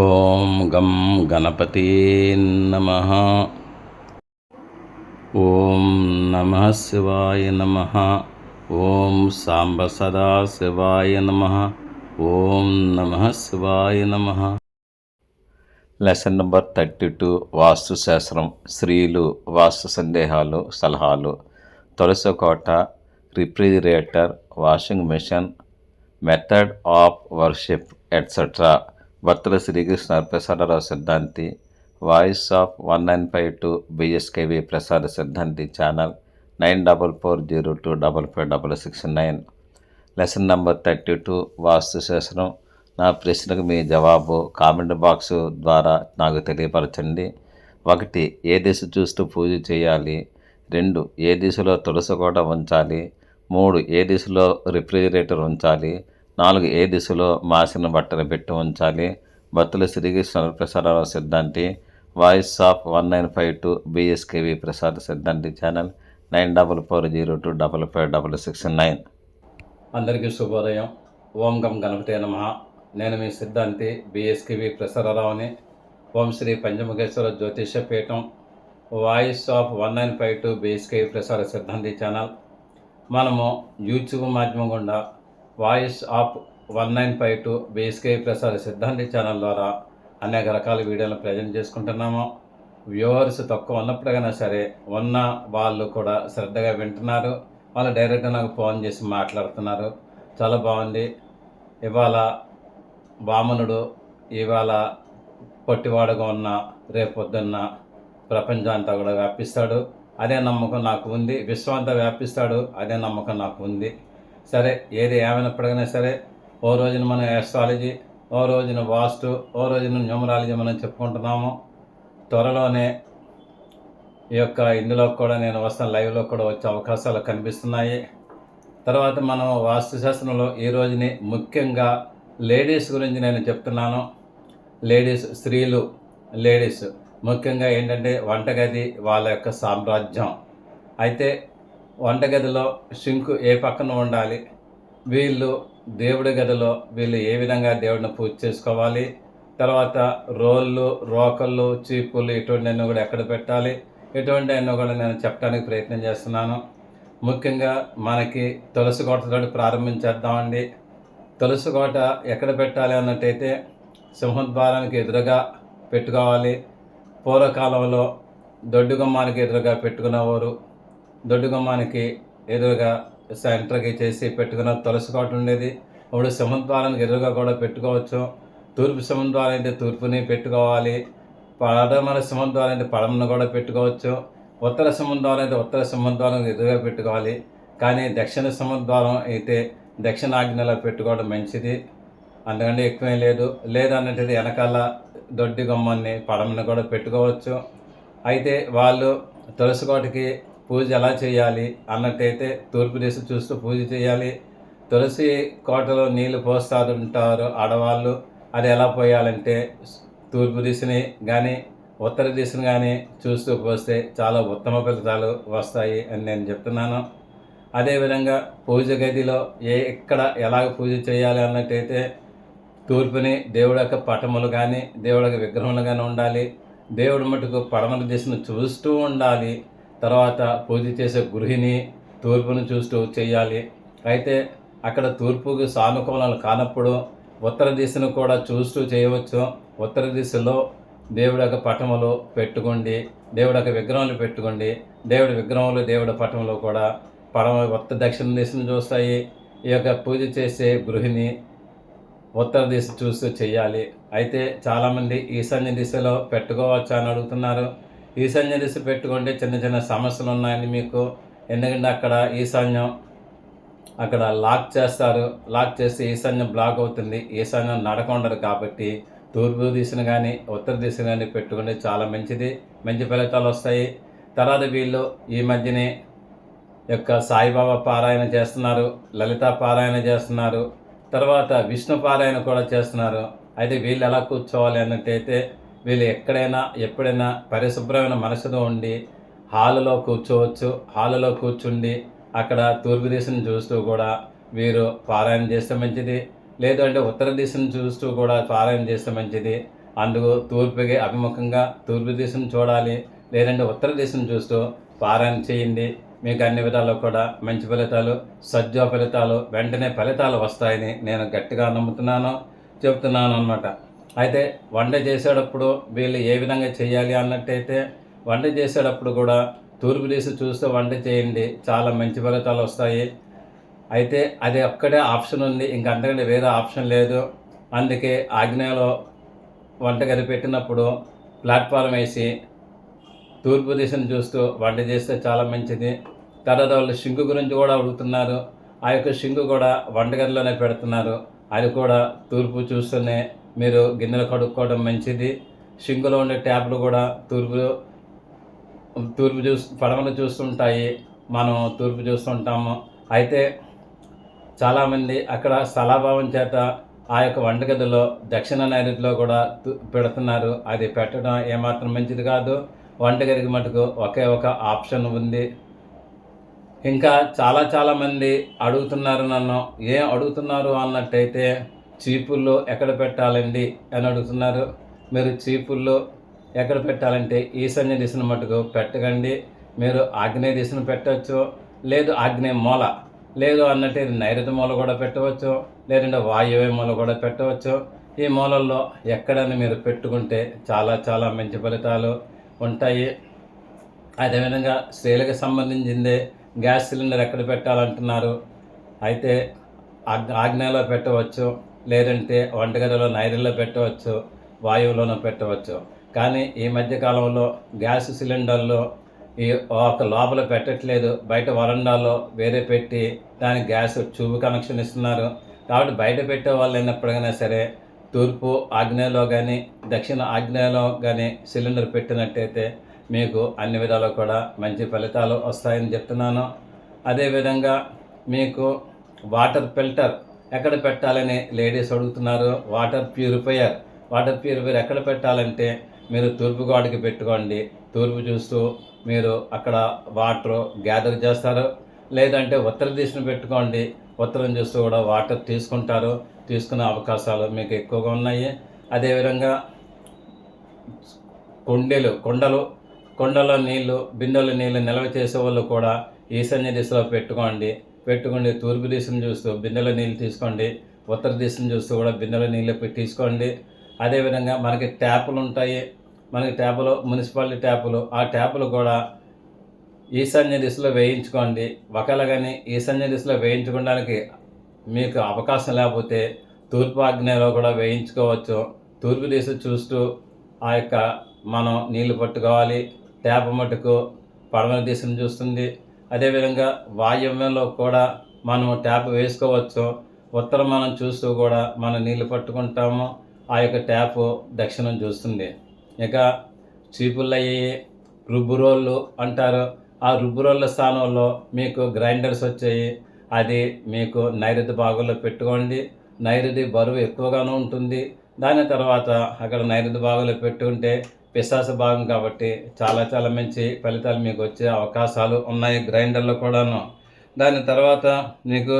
ఓం గం గణపతి నమ. ఓం నమ శివాయ నమ. ఓం సాంబ సదా శివాయ నమ. ఓం నమ శివాయ నమ. లెసన్ నెంబర్ థర్టీ టూ వాస్తుశాస్త్రం స్త్రీలు వాస్తు సందేహాలు సలహాలు. తులసి కోట refrigerator washing machine method of worship etcetera. భర్తల Srikrishna Prasadarao Siddhanti voice of one nine five two BSKV Prasada Siddhanti channel nine double four zero two double five double six nine lesson number thirty two vastu శాస్త్రం నా ప్రశ్నకు మీ జవాబు comment box ద్వారా నాకు తెలియపరచండి. ఒకటి ఏ దిశ చూస్తూ పూజ చేయాలి? రెండు ఏ దిశలో తులసి కోట ఉంచాలి? మూడు ఏ దిశలో రిఫ్రిజిరేటర్ ఉంచాలి? నాలుగు ఏ దిశలో మాసిన బట్టలు పెట్టి ఉంచాలి. భక్తుల శ్రీకృష్ణ ప్రసాదరావు సిద్ధాంతి. Voice of one nine five two B S K V Prasad సిద్ధాంతి channel. Nine double four zero two double five double six nine. అందరికీ శుభోదయం. ఓం గం గణపతే నమ. నేను మీ సిద్ధాంతి బిఎస్కేవి ప్రసారరావుని ఓం Sri Panchamukheshwara Jyotisha Peetham. Voice of one nine five two BSKV ప్రసార సిద్ధాంతి ఛానల్. మనము యూట్యూబ్ మాధ్యమం గుండా voice of one nine five two BSK Prasad Siddhanti channel ద్వారా అనేక రకాల వీడియోలను ప్రజెంట్ చేసుకుంటున్నాము. వ్యూవర్స్ తక్కువ ఉన్నప్పుడైనా సరే ఉన్న వాళ్ళు కూడా శ్రద్ధగా వింటున్నారు. వాళ్ళు డైరెక్ట్గా నాకు ఫోన్ చేసి మాట్లాడుతున్నారు. చాలా బాగుంది. ఇవాళ వామనుడు ఇవాళ పొట్టివాడుగా ఉన్న రేపొద్దున్న పొద్దున్న ప్రపంచాంతా కూడా వ్యాపిస్తాడు. అదే నమ్మకం నాకు ఉంది. విశ్వాంతా వ్యాపిస్తాడు. అదే నమ్మకం నాకు ఉంది. సరే ఏది ఏమైనప్పటికైనా సరే ఓ రోజున మనం ఎస్ట్రాలజీ ఓ రోజున వాస్తు ఓ రోజున న్యూమరాలజీ మనం చెప్పుకుంటున్నాము. త్వరలోనే ఈ యొక్క ఇందులో కూడా నేను వస్తాను లైవ్లో కూడా వచ్చే అవకాశాలు కనిపిస్తున్నాయి. తర్వాత మనం వాస్తుశాస్త్రంలో ఈ రోజుని ముఖ్యంగా లేడీస్ గురించి నేను చెప్తున్నాను. లేడీస్ స్త్రీలు లేడీస్ ముఖ్యంగా ఏంటంటే వంటగది వాళ్ళ యొక్క సామ్రాజ్యం. అయితే వంటగదిలో సింకు ఏ పక్కన ఉండాలి? వీళ్ళు దేవుడి గదిలో వీళ్ళు ఏ విధంగా దేవుడిని పూజ చేసుకోవాలి? తర్వాత రోళ్ళు రోకళ్ళు చీపులు ఇటువంటివన్నీ కూడా ఎక్కడ పెట్టాలి? ఇటువంటి అన్నీ కూడా నేను చెప్పడానికి ప్రయత్నం చేస్తున్నాను. ముఖ్యంగా మనకి తులసి కోటతో ప్రారంభించేద్దామండి. తులసి కోట ఎక్కడ పెట్టాలి అన్నట్టయితే సింహద్వారానికి ఎదురుగా పెట్టుకోవాలి. పూర్వకాలంలో దొడ్డు గుమ్మానికి ఎదురుగా పెట్టుకునేవారు. దొడ్డుగుమ్మానికి ఎదురుగా సెంటర్కి చేసి పెట్టుకున్న తులసి కోట ఉండేది. ఇప్పుడు సింహద్వారానికి ఎదురుగా కూడా పెట్టుకోవచ్చు. తూర్పు సముద్రాలు అయితే తూర్పుని పెట్టుకోవాలి. పడమర సముద్రాలు అయితే పడమను కూడా పెట్టుకోవచ్చు. ఉత్తర సముద్రాలు అయితే ఉత్తర సముద్రాలను ఎదురుగా పెట్టుకోవాలి. కానీ దక్షిణ సింహద్వారం అయితే దక్షిణాగ్నిలో పెట్టుకోవడం మంచిది. అందుకంటే ఎక్కువేం లేదు. లేదన్నట్టు వెనకాల దొడ్డి గుమ్మాన్ని పడమని కూడా పెట్టుకోవచ్చు. అయితే వాళ్ళు తులసి కోటకి పూజ ఎలా చేయాలి అన్నట్టయితే తూర్పు దిశ చూస్తూ పూజ చేయాలి. తులసి కోటలో నీళ్ళు పోస్తారు ఉంటారు ఆడవాళ్ళు. అది ఎలా పోయాలంటే తూర్పు దిశని కానీ ఉత్తర దిశను కానీ చూస్తూ పోస్తే చాలా ఉత్తమ ఫలితాలు వస్తాయి అని నేను చెప్తున్నాను. అదేవిధంగా పూజ గదిలో ఏ ఎక్కడ ఎలాగ పూజ చేయాలి అన్నట్టయితే తూర్పుని దేవుడి యొక్క పటములు కానీ దేవుడి యొక్క విగ్రహములు కానీ ఉండాలి. దేవుడి మటుకు పడమల దిశను చూస్తూ ఉండాలి. తర్వాత పూజ చేసే గృహిణి తూర్పును చూస్తూ చేయాలి. అయితే అక్కడ తూర్పుకి సానుకూలాలు కానప్పుడు ఉత్తర దిశను కూడా చూస్తూ చేయవచ్చు. ఉత్తర దిశలో దేవుడి యొక్క పటములు పెట్టుకోండి. దేవుడి యొక్క విగ్రహాలు పెట్టుకోండి. దేవుడి విగ్రహములు దేవుడి పటములు కూడా పడమ ఉత్తర దక్షిణ దిశను చూస్తాయి. ఈ యొక్క పూజ చేసే గృహిణి ఉత్తర దిశ చూస్తూ చేయాలి. అయితే చాలామంది ఈశాన్య దిశలో పెట్టుకోవచ్చా అని అడుగుతున్నారు. ఈశాన్య దిశ పెట్టుకుంటే చిన్న చిన్న సమస్యలు ఉన్నాయని మీకు ఎందుకంటే అక్కడ ఈశాన్యం అక్కడ లాక్ చేస్తారు. లాక్ చేస్తే ఈశాన్యం బ్లాక్ అవుతుంది. ఈశాన్యం నడక ఉండదు కాబట్టి తూర్పు దిశను కానీ ఉత్తర దిశను కానీ పెట్టుకుంటే చాలా మంచిది. మంచి ఫలితాలు వస్తాయి. తర్వాత వీళ్ళు ఈ మధ్యనే యొక్క సాయిబాబా పారాయణ చేస్తున్నారు. లలిత పారాయణ చేస్తున్నారు. తర్వాత విష్ణు పారాయణ కూడా చేస్తున్నారు. అయితే వీళ్ళు ఎలా కూర్చోవాలి అన్నట్టయితే వీళ్ళు ఎక్కడైనా ఎప్పుడైనా పరిశుభ్రమైన మనసుతో ఉండి హాలులో కూర్చోవచ్చు హాలులో కూర్చుండి అక్కడ తూర్పు దిశను చూస్తూ కూడా వీరు పారాయణ చేస్తే మంచిది. లేదంటే ఉత్తర దిశను చూస్తూ కూడా పారాయణ చేస్తే మంచిది. అందుకు తూర్పుకి అభిముఖంగా తూర్పు దిశను చూడాలి. లేదంటే ఉత్తర దిశను చూస్తూ పారాయణ చేయండి. మీకు అన్ని విధాలు కూడా మంచి ఫలితాలు సజ్జో ఫలితాలు వెంటనే ఫలితాలు వస్తాయని నేను గట్టిగా నమ్ముతున్నాను చెప్తున్నాను అనమాట అయితే వంట చేసేటప్పుడు వీళ్ళు ఏ విధంగా చేయాలి అన్నట్టయితే వంట చేసేటప్పుడు కూడా తూర్పు దిశ చూస్తూ వంట చేయండి. చాలా మంచి ఫలితాలు వస్తాయి. అయితే అది ఒక్కడే ఆప్షన్ ఉంది. ఇంక అంతకంటే వేరే ఆప్షన్ లేదు. అందుకే ఆగ్నేయలో వంటగది పెట్టినప్పుడు ప్లాట్ఫారం వేసి తూర్పు దిశను చూస్తూ వంట చేస్తే చాలా మంచిది. తర్వాత వాళ్ళు సింగు గురించి కూడా అడుగుతున్నారు. ఆ యొక్క షింకు కూడా వంటగదిలోనే పెడుతున్నారు. అది కూడా తూర్పు చూస్తూనే మీరు గిన్నెలు కడుక్కోవడం మంచిది. షింకులో ఉండే ట్యాప్లు కూడా తూర్పు తూర్పు చూసి పడమలు చూస్తుంటాయి. మనం తూర్పు చూస్తుంటాము. అయితే చాలామంది అక్కడ స్థలాభావం చేత ఆ యొక్క వంటగదిలో దక్షిణ నైరుతిలో కూడా తు- పెడుతున్నారు. అది పెట్టడం ఏమాత్రం మంచిది కాదు. వంటగదికి మటుకు ఒకే ఒక ఆప్షన్ ఉంది. ఇంకా చాలా చాలామంది అడుగుతున్నారు నన్ను. ఏం అడుగుతున్నారు అన్నట్టయితే చీపుల్లో ఎక్కడ పెట్టాలండి అని అడుగుతున్నారు. మీరు చీపుల్లో ఎక్కడ పెట్టాలంటే ఈశాన్య దిశను మటుకు పెట్టకండి. మీరు ఆగ్నేయ దిశను పెట్టవచ్చు. లేదు ఆగ్నేయ మూల. లేదు అన్నట్టు నైరుతి మూల కూడా పెట్టవచ్చు. లేదంటే వాయువ్య మూల కూడా పెట్టవచ్చు. ఈ మూలల్లో ఎక్కడని మీరు పెట్టుకుంటే చాలా చాలా మంచి ఫలితాలు ఉంటాయి. అదేవిధంగా స్త్రీలకు సంబంధించిందే గ్యాస్ సిలిండర్ ఎక్కడ పెట్టాలంటున్నారు. అయితే ఆగ్- ఆగ్నేయలో పెట్టవచ్చు. లేదంటే వంటగదిలో నైరుల్లో పెట్టవచ్చు వాయువులోనూ పెట్టవచ్చు. కానీ ఈ మధ్య కాలంలో గ్యాస్ సిలిండర్లు ఈ ఒక లోపల పెట్టట్లేదు. బయట వరండాలో వేరే పెట్టి దానికి గ్యాస్ ట్యూబ్ కనెక్షన్ ఇస్తున్నారు. కాబట్టి బయట పెట్టే వాళ్ళు అయినప్పటికైనా సరే తూర్పు ఆగ్నేయలో కానీ దక్షిణ ఆగ్నేయలో కానీ సిలిండర్ పెట్టినట్టయితే మీకు అన్ని విధాలు కూడా మంచి ఫలితాలు వస్తాయని చెప్తున్నాను. అదేవిధంగా మీకు వాటర్ ఫిల్టర్ ఎక్కడ పెట్టాలని లేడీస్ అడుగుతున్నారు? Water purifier. వాటర్ ప్యూరిఫైయర్ ఎక్కడ పెట్టాలంటే మీరు తూర్పు గోడకి పెట్టుకోండి. తూర్పు చూస్తూ మీరు అక్కడ వాటర్ గ్యాదర్ చేస్తారు. లేదంటే ఉత్తర దిశను పెట్టుకోండి. ఉత్తరం చూస్తూ కూడా వాటర్ తీసుకుంటారు. తీసుకునే అవకాశాలు మీకు ఎక్కువగా ఉన్నాయి. అదేవిధంగా కొండెలు కొండలు కొండలో నీళ్ళు బిందెలో నీళ్ళు నిల్వ చేసే వాళ్ళు కూడా ఈశాన్య దిశలో పెట్టుకోండి. పెట్టుకోండి. తూర్పు దేశం చూస్తూ బిందెలో నీళ్ళు తీసుకోండి. ఉత్తర దిశను చూస్తూ కూడా బిందెలో నీళ్ళు పెట్టి తీసుకోండి. అదేవిధంగా మనకి ట్యాపులు ఉంటాయి. మనకి ట్యాపులు మున్సిపాలిటీ ట్యాపులు ఆ ట్యాపులు కూడా ఈశాన్య దిశలో వేయించుకోండి. ఒకవేళ కానీ ఈశాన్య దిశలో వేయించుకోవడానికి మీకు అవకాశం లేకపోతే తూర్పు ఆగ్నేయలో కూడా వేయించుకోవచ్చు. తూర్పు దిశ చూస్తూ ఆ యొక్క మనం నీళ్ళు పట్టుకోవాలి. ట్యాప్ మటుకు పడమల దిశను చూస్తుంది. అదేవిధంగా వాయువ్యంలో కూడా మనం ట్యాప్ వేసుకోవచ్చు. ఉత్తరం మనం చూస్తూ కూడా మనం నీళ్ళు పట్టుకుంటాము. ఆ యొక్క ట్యాప్ దక్షిణం చూస్తుంది. ఇక చీపుళ్ళయ్యి రుబ్బురోళ్ళు అంటారు. ఆ రుబ్బురోళ్ళ స్థానంలో మీకు గ్రైండర్స్ వచ్చాయి. అది మీకు నైరుతి భాగంలో పెట్టుకోండి. నైరుతి బరువు ఎక్కువగానే ఉంటుంది. దాని తర్వాత అక్కడ నైరుతి భాగంలో పెట్టుకుంటే పిశాస భాగం కాబట్టి చాలా చాలా మంచి ఫలితాలు మీకు వచ్చే అవకాశాలు ఉన్నాయి గ్రైండర్లో కూడాను. దాని తర్వాత మీకు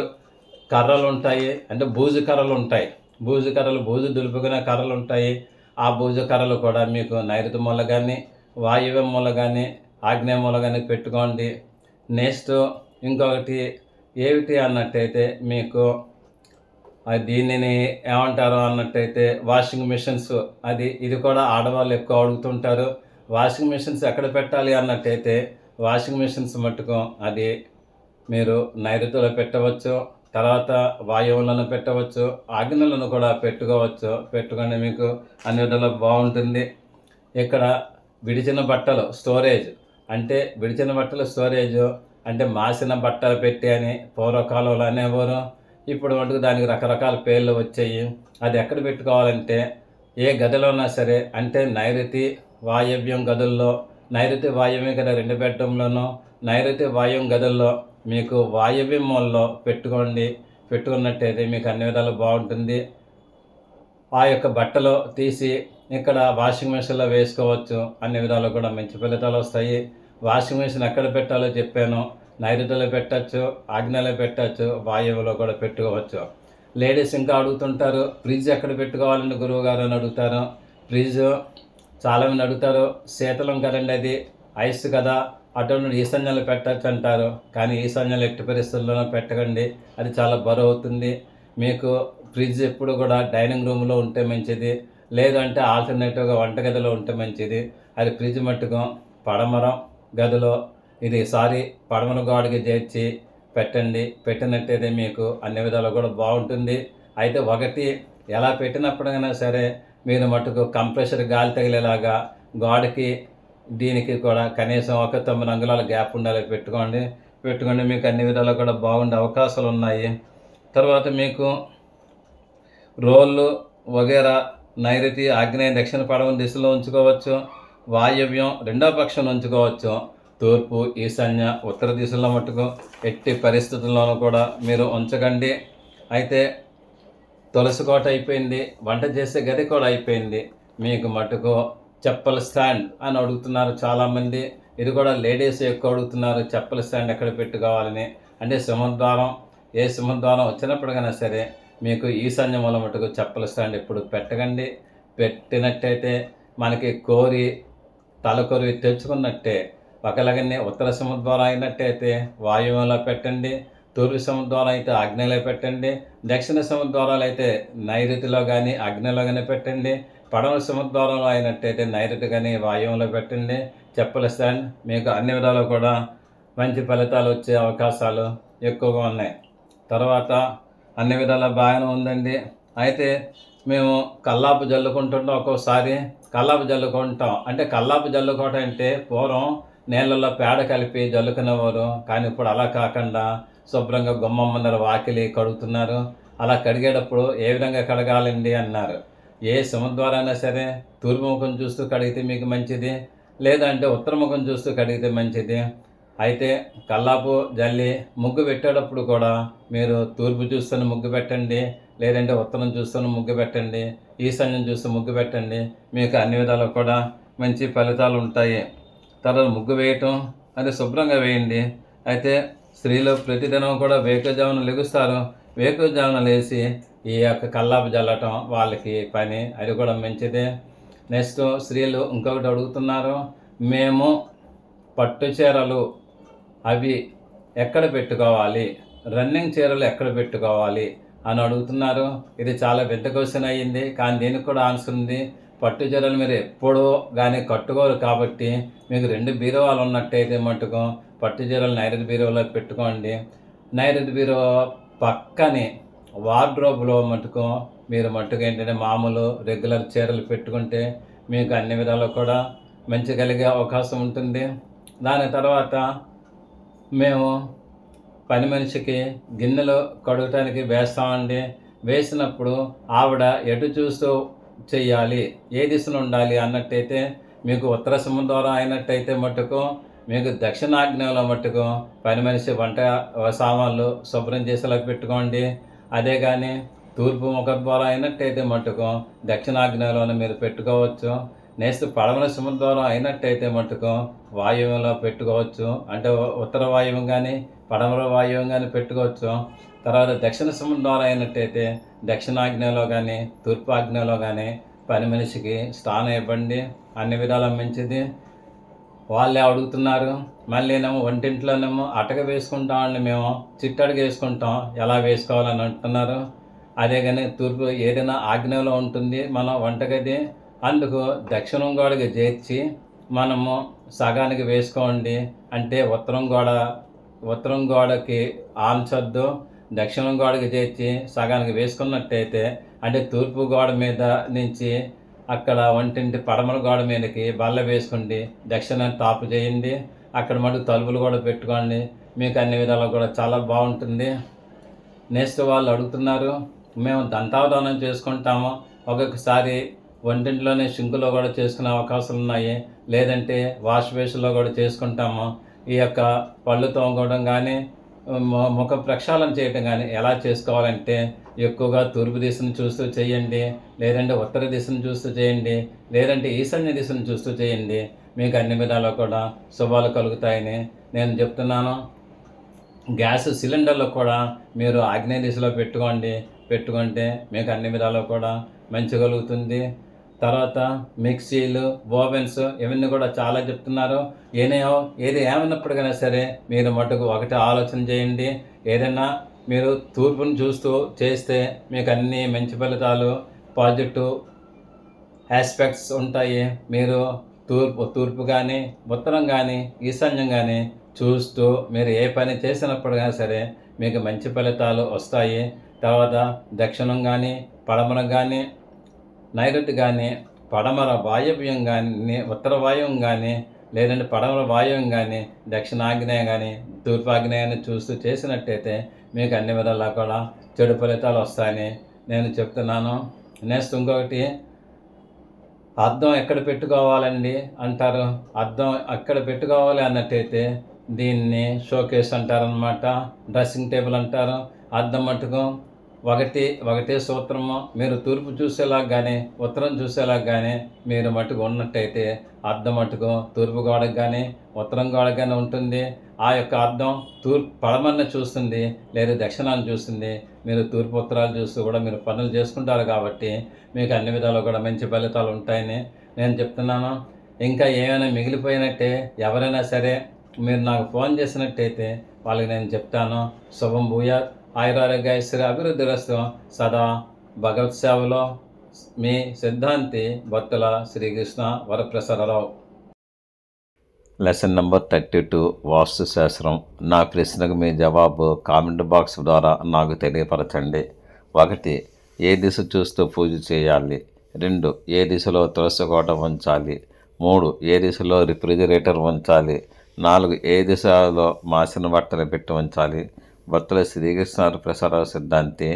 కర్రలు ఉంటాయి అంటే బూజు కర్రలు ఉంటాయి. బూజు కర్రలు బూజు దులుపుకునే కర్రలు ఉంటాయి. ఆ బూజు కర్రలు కూడా మీకు నైరుతి మూల కానీ వాయువ్య మూల కానీ ఆగ్నేయ మూల కానీ పెట్టుకోండి. నెక్స్ట్ ఇంకొకటి ఏమిటి అన్నట్టయితే మీకు దీనిని ఏమంటారు అన్నట్టయితే వాషింగ్ మిషన్స్ అది ఇది కూడా ఆడవాళ్ళు ఎక్కువ అడుగుతుంటారు. వాషింగ్ మిషన్స్ ఎక్కడ పెట్టాలి అన్నట్టయితే వాషింగ్ మిషన్స్ మట్టుకు అది మీరు నైరుతిలో పెట్టవచ్చు తర్వాత వాయువులను పెట్టవచ్చు ఆగ్నులను కూడా పెట్టుకోవచ్చు. పెట్టుకొని మీకు అన్ని విధాలు బాగుంటుంది. ఇక్కడ విడిచిన బట్టలు స్టోరేజ్. అంటే విడిచిన బట్టలు స్టోరేజ్ అంటే మాసిన బట్టలు పెట్టి అని పూర్వకాలంలో అనేవారు ఇప్పుడు వంటకు దానికి రకరకాల పేర్లు వచ్చాయి. అది ఎక్కడ పెట్టుకోవాలంటే ఏ గదిలో ఉన్నా సరే అంటే నైరుతి వాయవ్యం గదుల్లో నైరుతి వాయవ్యం కదా రెండు బెడ్రూమ్లోనూ నైరుతి వాయువ్యం గదుల్లో మీకు వాయవ్యం మూలలో పెట్టుకోండి. పెట్టుకున్నట్టయితే మీకు అన్ని విధాలు బాగుంటుంది. ఆ యొక్క బట్టలు తీసి ఇక్కడ వాషింగ్ మెషిన్లో వేసుకోవచ్చు. అన్ని విధాలు కూడా మంచి ఫలితాలు వస్తాయి. వాషింగ్ మెషిన్ ఎక్కడ పెట్టాలో చెప్పాను. నైరుతిలో పెట్టచ్చు ఆగ్నేయలో పెట్టచ్చు వాయువులో కూడా పెట్టుకోవచ్చు. లేడీస్ ఇంకా అడుగుతుంటారు ఫ్రిడ్జ్ ఎక్కడ పెట్టుకోవాలని గురువు గారు? అని అడుగుతారు. ఫ్రిడ్జ్ చాలామంది అడుగుతారు శీతలం కదండి అది ఐస్ కదా అటువంటి ఈశాన్యాలు పెట్టచ్చు అంటారు. కానీ ఈశాన్యాలు ఎట్టి పరిస్థితుల్లోనూ పెట్టకండి అది చాలా బరువు అవుతుంది. మీకు ఫ్రిడ్జ్ ఎప్పుడు కూడా డైనింగ్ రూమ్లో ఉంటే మంచిది లేదంటే ఆల్టర్నేటివ్గా వంటగదిలో ఉంటే మంచిది. అది ఫ్రిడ్జ్ మట్టుకు పడమరం గదిలో ఇది సారీ పడమను గోడకి చేర్చి పెట్టండి. పెట్టినట్టయితే మీకు అన్ని విధాలు కూడా బాగుంటుంది. అయితే ఒకటి ఎలా పెట్టినప్పుడైనా సరే మీరు మటుకు కంప్రెషర్ గాలి తగిలేలాగా గోడకి దీనికి కూడా కనీసం ఒక తొమ్మిది అంగుళాల గ్యాప్ ఉండాలి పెట్టుకోండి. పెట్టుకోండి మీకు అన్ని విధాలు కూడా బాగుండే అవకాశాలు ఉన్నాయి. తర్వాత మీకు రోళ్ళు వగేరా నైరుతి ఆగ్నేయ దక్షిణ పడవ దిశలో ఉంచుకోవచ్చు. వాయవ్యం రెండో పక్షం ఉంచుకోవచ్చు. తూర్పు ఈశాన్య ఉత్తర దిశలో మట్టుకు ఎట్టి పరిస్థితుల్లోనూ కూడా మీరు ఉంచకండి. అయితే తులసి కోట అయిపోయింది వంట చేసే గది కూడా అయిపోయింది. మీకు మటుకు చెప్పల స్టాండ్ అని అడుగుతున్నారు చాలామంది. ఇది కూడా లేడీస్ ఎక్కువ అడుగుతున్నారు చెప్పల స్టాండ్ ఎక్కడ పెట్టుకోవాలని. అంటే సింహద్వారం ఏ సింహద్వారం వచ్చినప్పటికైనా సరే మీకు ఈశాన్య మూల మటుకు చెప్పల స్టాండ్ ఎప్పుడు పెట్టకండి. పెట్టినట్టయితే మనకి కోరి తలకొరి తెచ్చుకున్నట్టే ఒకలాగనే ఉత్తర సముద్రం అయినట్టయితే వాయువులో పెట్టండి తూర్పు సముద్రం అయితే ఆగ్నేయలో పెట్టండి దక్షిణ సముద్రాలు అయితే నైరుతిలో కానీ అగ్నిలో కానీ పెట్టండి పడవ సముద్రంలో అయినట్టయితే నైరుతి కానీ వాయువులో పెట్టండి. చెప్పలు స్టాండ్ మీకు అన్ని విధాలు కూడా మంచి ఫలితాలు వచ్చే అవకాశాలు ఎక్కువగా ఉన్నాయి. తర్వాత అన్ని విధాల బాగానే ఉందండి. అయితే మేము కల్లాపు జల్లుకుంటుంటాం ఒక్కోసారి. కల్లాపు జల్లుకుంటాం. అంటే కల్లాపు జల్లుకోవటం అంటే పూర్వం నీళ్ళల్లో పేడ కలిపి జల్లుకునేవారు. కానీ ఇప్పుడు అలా కాకుండా శుభ్రంగా గుమ్మం వాకిలి కడుగుతున్నారు. అలా కడిగేటప్పుడు ఏ విధంగా కడగాలండి అన్నారు. ఏ అయినా సరే తూర్పు ముఖం చూస్తూ కడిగితే మీకు మంచిది లేదంటే ఉత్తరముఖం చూస్తూ కడిగితే మంచిది. అయితే కల్లాపు జల్లి ముగ్గు పెట్టేటప్పుడు కూడా మీరు తూర్పు చూస్తున్న ముగ్గు పెట్టండి లేదంటే ఉత్తరం చూస్తున్న ముగ్గు పెట్టండి ఈశాన్యం చూస్తూ ముగ్గు పెట్టండి. మీకు అన్ని విధాలు కూడా మంచి ఫలితాలు ఉంటాయి. తలను ముగ్గు వేయటం అది శుభ్రంగా వేయండి. అయితే స్త్రీలు ప్రతిదినం కూడా వేకుజామున లెగుస్తారు. వేకుజామున లేచి ఈ యొక్క కల్లాపు జల్లటం వాళ్ళకి పని అది కూడా మంచిదే. నెక్స్ట్ స్త్రీలు ఇంకొకటి అడుగుతున్నారు మేము పట్టు చీరలు అవి ఎక్కడ పెట్టుకోవాలి? రన్నింగ్ చీరలు ఎక్కడ పెట్టుకోవాలి? అని అడుగుతున్నారు. ఇది చాలా పెద్ద క్వశ్చన్ అయ్యింది కానీ దీనికి కూడా ఆన్సర్ ఉంది. పట్టు చీరలు మీరు ఎప్పుడూ కానీ కట్టుకోరు కాబట్టి మీకు రెండు బీరువాలు ఉన్నట్టయితే మటుకు పట్టు చీరలు నైరుతి బీరువాలో పెట్టుకోండి. నైరుతి బీరువా పక్కనే వార్డ్రోబ్లో మటుకు మీరు మట్టుకు ఏంటంటే మామూలు రెగ్యులర్ చీరలు పెట్టుకుంటే మీకు అన్ని విధాలు కూడా మంచి కలిగే అవకాశం ఉంటుంది. దాని తర్వాత మేము పని మనిషికి గిన్నెలు కడగటానికి వేస్తామండి. వేసినప్పుడు ఆవిడ ఎటు చూస్తూ చేయాలి ఏ దిశలో ఉండాలి అన్నట్టయితే మీకు ఉత్తర సముద్రం అయినట్టయితే మట్టుకు మీకు దక్షిణాగ్నేయంలో మట్టుకు పని మనిషి వంట సామాన్లు శుభ్రం చేసేలా పెట్టుకోండి. అదే కానీ తూర్పు ముఖ ద్వారా అయినట్టయితే మట్టుకు దక్షిణాగ్నేయంలోనే మీరు పెట్టుకోవచ్చు. నెక్స్ట్ పడమల సముద్రం అయినట్టయితే మటుకు వాయువ్యంలో పెట్టుకోవచ్చు. అంటే ఉత్తర వాయువం కానీ పడమర వాయువం కానీ పెట్టుకోవచ్చు. తర్వాత దక్షిణ సముద్రం అయినట్టయితే దక్షిణాగ్నేయలో కానీ తూర్పు ఆగ్నేయలో కానీ పని మనిషికి స్థానం ఇవ్వండి. అన్ని విధాల మంచిది. వాళ్ళే అడుగుతున్నారు. మళ్ళీనేమో వంటింట్లోనేమో అటక వేసుకుంటామని మేము చిట్టడుగు వేసుకుంటాం. ఎలా వేసుకోవాలని అంటున్నారు. అదే కానీ తూర్పు ఏదైనా ఆగ్నేయంలో ఉంటుంది. మన వంటగది అందుకు దక్షిణం గోడకి చేర్చి మనము సగానికి వేసుకోండి అంటే ఉత్తరం గోడ ఉత్తరం గోడకి ఆల్చొద్దు దక్షిణం గోడకి చేర్చి సగానికి వేసుకున్నట్టయితే అంటే తూర్పు గోడ మీద నుంచి అక్కడ వంటింటి పడమర గోడ మీదకి బల్ల వేసుకోండి దక్షిణాన్ని తాపు చేయండి అక్కడ మటుకు తలుపులు కూడా పెట్టుకోండి మీకు అన్ని విధాలు కూడా చాలా బాగుంటుంది. నెక్స్ట్ వాళ్ళు అడుగుతున్నారు మేము దంతావధానం చేసుకుంటాము ఒక్కొక్కసారి వంటింట్లోనే సింకులో కూడా చేసుకునే అవకాశాలు ఉన్నాయి. లేదంటే వాష్ బేసిన్లో కూడా చేసుకుంటాము. ఈ యొక్క పళ్ళు తోముకోవడం కానీ ముఖ ప్రక్షాళన చేయటం కానీ ఎలా చేసుకోవాలంటే ఎక్కువగా తూర్పు దిశను చూస్తూ చేయండి. లేదంటే ఉత్తర దిశను చూస్తూ చేయండి. లేదంటే ఈశాన్య దిశను చూస్తూ చేయండి. మీకు అన్ని విధాలు కూడా శుభాలు కలుగుతాయని నేను చెప్తున్నాను. గ్యాస్ సిలిండర్లో కూడా మీరు ఆగ్నేయ దిశలో పెట్టుకోండి. పెట్టుకుంటే మీకు అన్ని విధాలు కూడా మంచి కలుగుతుంది. తర్వాత మిక్సీలు ఓవెన్స్ ఇవన్నీ కూడా చాలా చెప్తున్నారు. ఏనేయో ఏది ఏమన్నప్పటికైనా సరే మీరు మటుకు ఒకటి ఆలోచన చేయండి. ఏదైనా మీరు తూర్పును చూస్తూ చేస్తే మీకు అన్ని మంచి ఫలితాలు పాజిటివ్ ఆస్పెక్ట్స్ ఉంటాయి. మీరు తూర్పు తూర్పు కానీ ఉత్తరం కానీ ఈశాన్యం కానీ చూస్తూ మీరు ఏ పని చేసినప్పుడైనా సరే మీకు మంచి ఫలితాలు వస్తాయి. తర్వాత దక్షిణం కానీ పడమరం కానీ నైరుతి కానీ పడమర వాయవ్యం కానీ ఉత్తర వాయువం కానీ లేదంటే పడమర వాయువం కానీ దక్షిణాగ్నేయ కానీ తూర్పాగ్నేయాన్ని చూస్తూ చేసినట్టయితే మీకు అన్ని విధాలా కూడా చెడు ఫలితాలు వస్తాయని నేను చెప్తున్నాను. నెక్స్ట్ ఇంకొకటి అర్థం ఎక్కడ పెట్టుకోవాలండి అంటారు? అర్థం ఎక్కడ పెట్టుకోవాలి అన్నట్టయితే దీన్ని షోకేస్ అంటారనమాట డ్రెస్సింగ్ టేబుల్ అంటారు. అర్థం మటుకు ఒకటి ఒకటే సూత్రము. మీరు తూర్పు చూసేలాగా కానీ ఉత్తరం చూసేలాగా కానీ మీరు మటుకు ఉన్నట్టయితే అర్థం మటుకు తూర్పు గోడకు కానీ ఉత్తరం గోడకు కానీ ఉంటుంది. ఆ యొక్క అర్థం తూర్పు పడమన్న చూస్తుంది లేదా దక్షిణాన్ని చూస్తుంది. మీరు తూర్పు ఉత్తరాలు చూస్తూ కూడా మీరు పనులు చేసుకుంటారు కాబట్టి మీకు అన్ని విధాలు కూడా మంచి ఫలితాలు ఉంటాయని నేను చెప్తున్నాను. ఇంకా ఏమైనా మిగిలిపోయినట్టే ఎవరైనా సరే మీరు నాకు ఫోన్ చేసినట్టయితే వాళ్ళకి నేను చెప్తాను. శుభం భూయా ఆయురారోగ్య శ్రీ అభివృద్ధి రసం సదా భగవత్ సేవలో మీ సిద్ధాంతి భక్తుల Srikrishna Varaprasararao lesson number thirty two వాస్తుశాస్త్రం నా ప్రశ్నకు మీ జవాబు కామెంట్ బాక్స్ ద్వారా నాకు తెలియపరచండి. ఒకటి ఏ దిశ చూస్తూ పూజ చేయాలి? రెండు ఏ దిశలో తులసికోట ఉంచాలి మూడు ఏ దిశలో రిఫ్రిజిరేటర్ ఉంచాలి నాలుగు ఏ దిశలో మాసిన బట్టలు పెట్టి ఉంచాలి భక్తుల శ్రీకృష్ణ ప్రసార సిద్ధాంతి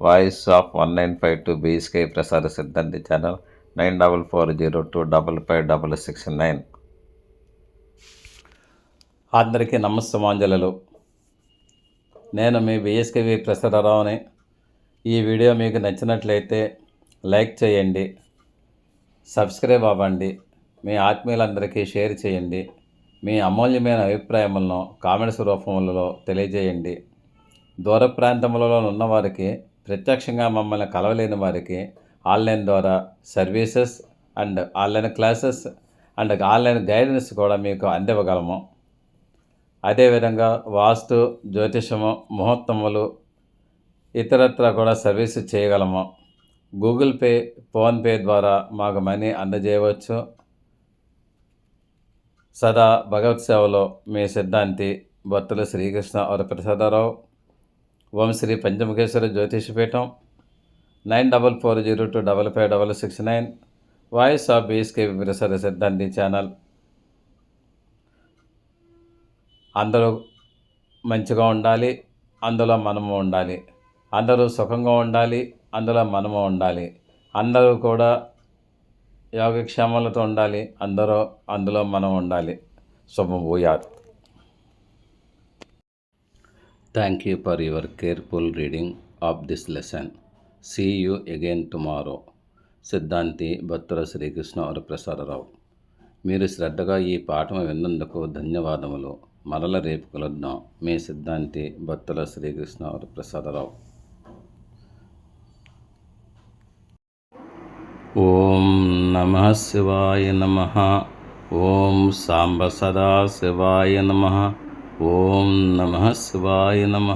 voice of one nine five two BSK Prasara సిద్ధాంతి channel nine double four zero two double five double six nine. అందరికీ నమస్తమాంజలు నేను మీ బిఎస్కేవి ప్రసాదరావుని ఈ వీడియో మీకు నచ్చినట్లయితే లైక్ చేయండి సబ్స్క్రైబ్ అవ్వండి మీ ఆత్మీయులందరికీ షేర్ చేయండి మీ అమూల్యమైన అభిప్రాయములను కామెంట్స్ రూపంలో తెలియజేయండి. దూర ప్రాంతములలో ఉన్నవారికి ప్రత్యక్షంగా మమ్మల్ని కలవలేని వారికి ఆన్లైన్ ద్వారా services and online classes and online guidance కూడా మీకు అందివ్వగలము. అదేవిధంగా వాస్తు జ్యోతిషము ముహూర్తములు ఇతరత్ర కూడా సర్వీస్ చేయగలము. గూగుల్ పే ఫోన్పే ద్వారా మాకు మనీ అందజేయవచ్చు. సదా భగవత్ సేవలో మీ సిద్ధాంతి భక్తులు శ్రీకృష్ణ వరప్రసాదరావు. ఓం Shri Panchamukheshwara జ్యోతిషపీఠం nine double four zero two double five double six nine voice of BSK Prasada సిద్ధాంతి ఛానల్. అందరూ మంచిగా ఉండాలి అందులో మనము ఉండాలి. అందరూ సుఖంగా ఉండాలి అందులో మనము ఉండాలి. అందరూ కూడా యోగక్షేమాలతో ఉండాలి అందరూ అందులో మనం ఉండాలి. శుభం thank you for your careful reading of this lesson see you again tomorrow సిద్ధాంతి భక్తుల శ్రీకృష్ణ వరప్రసాదరావు మీరు శ్రద్ధగా ఈ పాఠం విన్నందుకు ధన్యవాదములు. మరల రేపు కలుద్దాం. మీ సిద్ధాంతి భక్తుల శ్రీకృష్ణ వరప్రసాదరావు ఓం నమ శివాయ నమ. ఓం సాంబ సదా శివాయ నమ. ఓం నమ శివాయ నమ